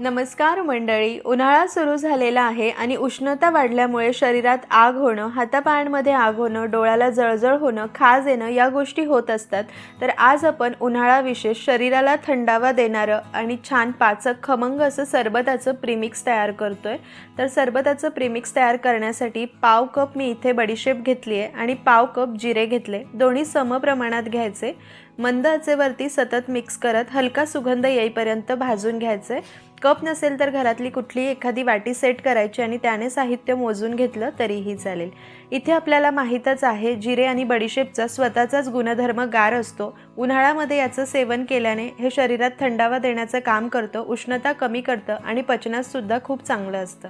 नमस्कार मंडळी उन्हाळा सुरू झालेला आहे आणि उष्णता वाढल्यामुळे शरीरात आग होणं हातापायांमध्ये आग होणं डोळ्याला जळजळ होणं खाज येणं या गोष्टी होत असतात. तर आज आपण उन्हाळा विशेष शरीराला थंडावा देणारं आणि छान पाचक खमंग असं सरबताचं प्रिमिक्स तयार करतोय. तर सरबताचं प्रिमिक्स तयार करण्यासाठी पाव कप मी इथे बडीशेप घेतली आहे आणि पाव कप जिरे घेतले. दोन्ही सम प्रमाणात घ्यायचे. मंद आचेवरती सतत मिक्स करत हलका सुगंध येईपर्यंत भाजून घ्यायचे. कप नसेल तर घरातली कुठलीही एखादी वाटी सेट करायची आणि त्याने साहित्य मोजून घेतलं तरीही चालेल. इथे आपल्याला माहीतच आहे जिरे आणि बडीशेपचा स्वतःचाच गुणधर्म गार असतो. उन्हाळ्यामध्ये याचं सेवन केल्याने हे शरीरात थंडावा देण्याचं काम करतं उष्णता कमी करतं आणि पचनाससुद्धा खूप चांगलं असतं.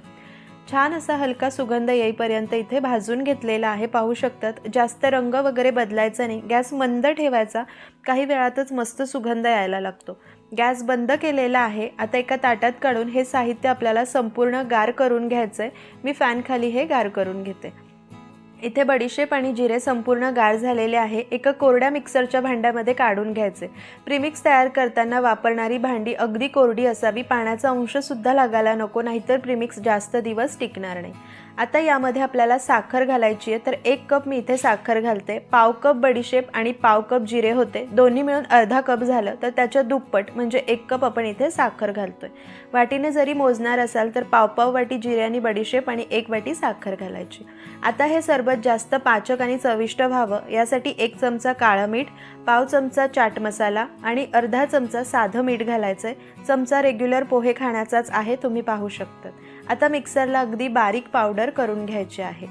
छान असा हलका सुगंध येईपर्यंत इथे भाजून घेतलेला आहे. पाहू शकतात जास्त रंग वगैरे बदलायचा नाही. गॅस मंद ठेवायचा. काही वेळातच मस्त सुगंध यायला लागतो. गॅस बंद केलेला आहे. आता एका ताटात काढून हे साहित्य आपल्याला संपूर्ण गार करून घ्यायचं आहे मी फॅनखाली हे गार करून घेते. इथे बडीशेप आणि जिरे संपूर्ण गाळ झालेले आहे. एका कोरड्या मिक्सरच्या भांड्यामध्ये काढून घ्यायचे. प्रीमिक्स तयार करताना वापरणारी भांडी अगदी कोरडी असावी. पाण्याचा अंशसुद्धा लागायला नको नाहीतर प्रीमिक्स जास्त दिवस टिकणार नाही. आता यामध्ये आपल्याला साखर घालायची आहे. तर एक कप मी इथे साखर घालते. पाव कप बडीशेप आणि पाव कप जिरे होते. दोन्ही मिळून अर्धा कप झालं तर त्याच्या दुप्पट म्हणजे एक कप आपण इथे साखर घालतोय. वाटीने जरी मोजणार असाल तर पावपाव वाटी जिरे आणि बडीशेप आणि एक वाटी साखर घालायची. आता हे सरबत जास्त पाचक आणि चविष्ट व्हावं. यासाठी एक चमचा काळं मीठ पाव चमचा चाट मसाला आणि अर्धा चमचा साधं मीठ घालायचं आहे चमचा रेग्युलर पोहे खाण्याचाच आहे तुम्ही पाहू शकता आता मिक्सरला अगदी बारीक पावडर करून घ्यायची आहे.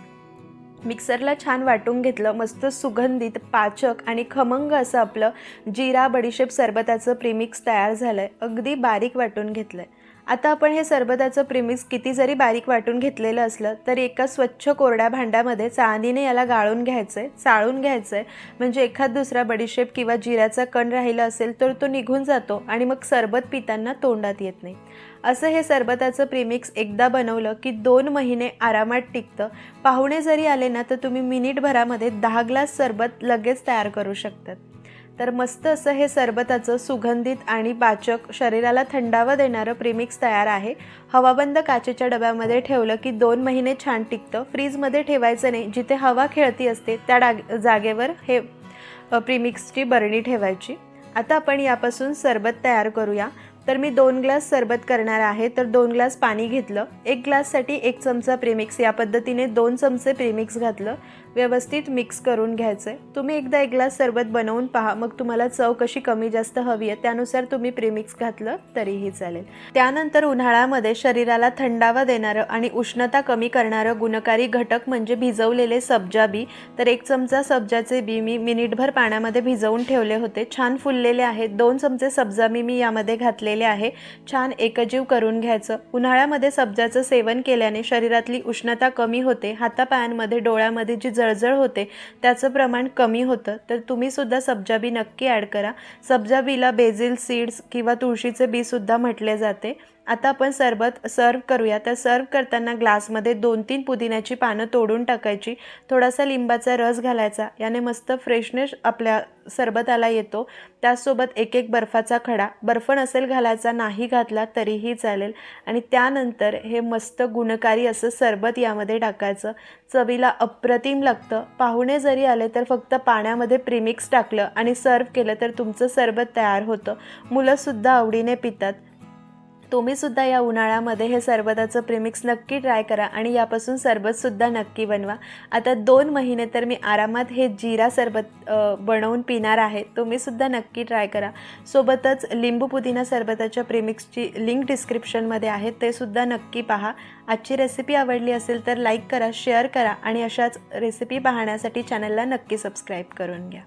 मिक्सरला छान वाटून घेतलं मस्त सुगंधित पाचक आणि खमंग असं आपलं जिरा बडीशेप सरबताचं प्रीमिक्स तयार झालं आहे अगदी बारीक वाटून घेतलं आहे आता आपण हे सरबताचं प्रिमिक्स किती जरी बारीक वाटून घेतलेलं असलं तरी एका स्वच्छ कोरड्या भांड्यामध्ये चाळणीने याला गाळून घ्यायचं आहे चाळून घ्यायचं आहे म्हणजे एखाद दुसरा बडीशेप किंवा जिऱ्याचा कण राहिला असेल तर तो निघून जातो आणि मग सरबत पिताना तोंडात येत नाही. असं हे सरबताचं प्रिमिक्स एकदा बनवलं की दोन महिने आरामात टिकतं. पाहुणे जरी आले ना तर तुम्ही मिनिटभरामध्ये दहा ग्लास सरबत लगेच तयार करू शकतात. तर मस्त असं हे सरबताचं सुगंधित आणि पाचक शरीराला थंडावा देणारं प्रीमिक्स तयार आहे. हवाबंद काचेच्या डब्यामध्ये ठेवलं की दोन महिने छान टिकतं. फ्रीजमध्ये ठेवायचं नाही. जिथे हवा खेळती असते त्या डाग जागेवर हे प्रीमिक्सची बरणी ठेवायची. आता आपण यापासून सरबत तयार करूया. तर मी दोन ग्लास सरबत करणार आहे. तर दोन ग्लास पाणी घेतलं. एक ग्लाससाठी एक चमचा प्रीमिक्स या पद्धतीने दोन चमचे प्रीमिक्स घातलं. व्यवस्थित मिक्स करून घ्यायचं आहे तुम्ही एकदा एक ग्लास सरबत बनवून पहा. मग तुम्हाला चव कशी कमी जास्त हवी आहे त्यानुसार तुम्ही प्रीमिक्स घातलं तरीही चालेल. त्यानंतर उन्हाळ्यामध्ये शरीराला थंडावा देणारं आणि उष्णता कमी करणारं गुणकारी घटक म्हणजे भिजवलेले सब्जा बी. तर एक चमचा सब्जाचे बी मी मिनिटभर पाण्यामध्ये भिजवून ठेवले होते. छान फुललेले आहेत. दोन चमचे सब्जा बी मी यामध्ये घातलेले आहे. छान एकजीव करून घ्यायचं. उन्हाळ्यामध्ये सब्जाचं सेवन केल्याने शरीरातली उष्णता कमी होते. हातापायांमध्ये डोळ्यामध्ये जी जळजळ होते. त्याचं प्रमाण कमी होतं. तर तुम्ही सुद्धा सब्जा बी नक्की ॲड करा. सब्जा बीला बेझिल सीड्स किंवा तुळशीचे बीसुद्धा म्हटले जाते. आता आपण सरबत सर्व करूया. तर सर्व करताना ग्लासमध्ये दोन तीन पुदिन्याची पानं तोडून टाकायची. थोडासा लिंबाचा रस घालायचा. याने मस्त फ्रेशनेस आपल्या सरबताला येतो. त्याचसोबत एक एक बर्फाचा खडा. बर्फ नसेल घालायचा नाही घातला तरीही चालेल. आणि त्यानंतर हे मस्त गुणकारी असं सरबत यामध्ये टाकायचं. चवीला अप्रतिम लागतं. पाहुणे जरी आले तर फक्त पाण्यामध्ये प्रीमिक्स टाकलं आणि सर्व केलं तर तुमचं सरबत तयार होतं. मुलंसुद्धा आवडीने पितात. तुम्हीसुद्धा या उन्हाळ्यामध्ये हे सरबताचं प्रिमिक्स नक्की ट्राय करा आणि यापासून सरबतसुद्धा नक्की बनवा. आता दोन महिने तर मी आरामात हे जिरा सरबत बनवून पिणार आहे. तुम्हीसुद्धा नक्की ट्राय करा. सोबतच लिंबू पुदिना सरबताच्या प्रिमिक्सची लिंक डिस्क्रिप्शनमध्ये आहे. ते सुद्धा नक्की पहा. आजची रेसिपी आवडली असेल तर लाईक करा शेअर करा आणि अशाच रेसिपी पाहण्यासाठी चॅनलला नक्की सबस्क्राईब करून घ्या.